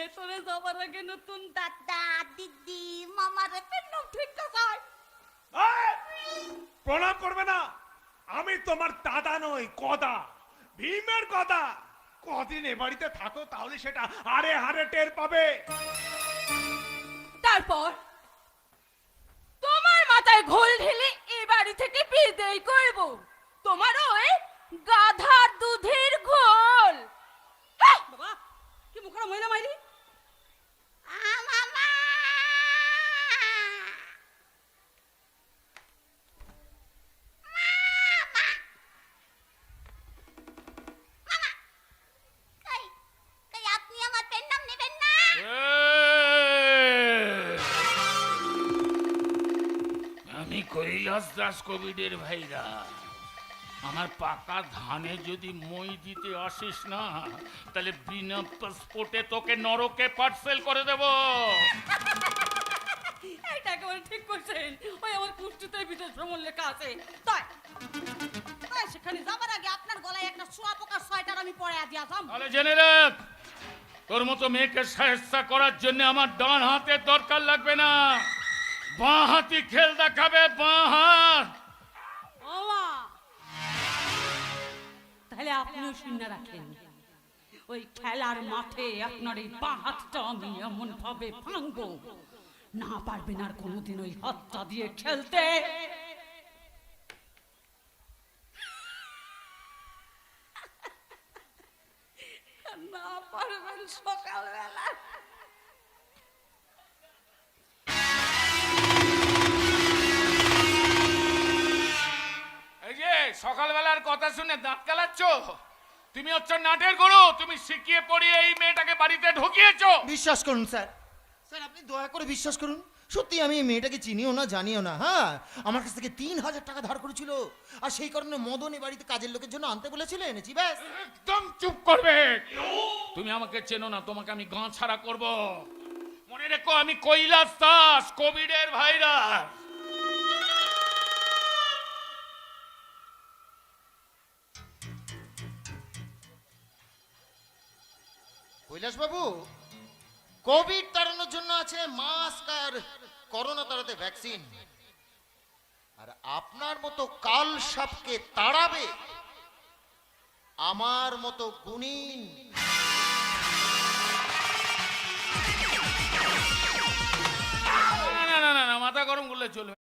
ভেতরে যাবার আগে নতুন দাদা দিদি মামার পেন্ন ঠিক আছে প্রণাম করবে না। আমি তোমার দাদা নই কদা। ভীমের কদা। কদিন এ বাড়িতে থাকো তাহলে সেটা হারে হারে টের পাবে। তারপর তোমার মাথায় ঘোল ঢেলে এ বাড়ি থেকে বিদায় করব। তোমার আমি কৈলাস দাস কবিদের ভাইরা আমার পাকা ধানে যদি মই দিতে আসিস না তাহলে বিনা পাসপোর্টে তোকে নরকে পার্সেল করে দেব। এইটা একেবারে ঠিক করছেন। ওই আমার কুষ্টিতে বিদেশ ভ্রমণ লেখা আছে। তাই। তাই সেখানে যাবার আগে আপনার গলায় একটা শোয়া পোকার সোয়েটার আমি পরে দিয়া যাম। তাহলে জেনে রাখ তোর মতো মেয়েকে সাহেস্তা করার জন্য আমার ডান হাতের দরকার লাগবে না। বাঁ হাতি খেল দেখাবে বাঁ তাহলে আপনিও শুনে রাখেন, ওই খেলার মাঠে আপনার এই বাঁ হাতটা আমি এমন ভাবে ভাঙবো, না পারবেন আর কোনোদিন ওই হাতটা দিয়ে খেলতে। না পারবেন সকালবেলা। শুনে দাঁত কালাচ্ছ? তুমি হচ্ছে নাটের গরু তুমি শিখিয়ে পড়িয়ে এই মেয়েটাকে বাড়িতে ঢুকিয়েছো। বিশ্বাস করুন স্যার। স্যার আপনি দয়া করে বিশ্বাস করুন। সত্যি আমি এই মেয়েটাকে চিনিও না জানিও না হ্যাঁ? আমার কাছ থেকে তিন হাজার টাকা ধার করেছিল। আর সেই কারণে মদন এই বাড়িতে কাজের লোকের জন্য আনতে বলেছিল এনেছি ব্যাস। একদম চুপ করবে। তুমি আমাকে চেনো না তোমাকে আমি গাঁ ছাড়া করব। মনে রেখো আমি কৈলাস দাস কোভিডের ভাইরাস। কৈলাসবাবু, কোভিড তাড়ানোর জন্য আছে মাস্ক আর করোনা তাড়াতে ভ্যাকসিন। আর আপনার মতো কাল সাপকে তাড়াবে আমার মতো গুণীন। না না না না, মাথা গরম করলে চলবে।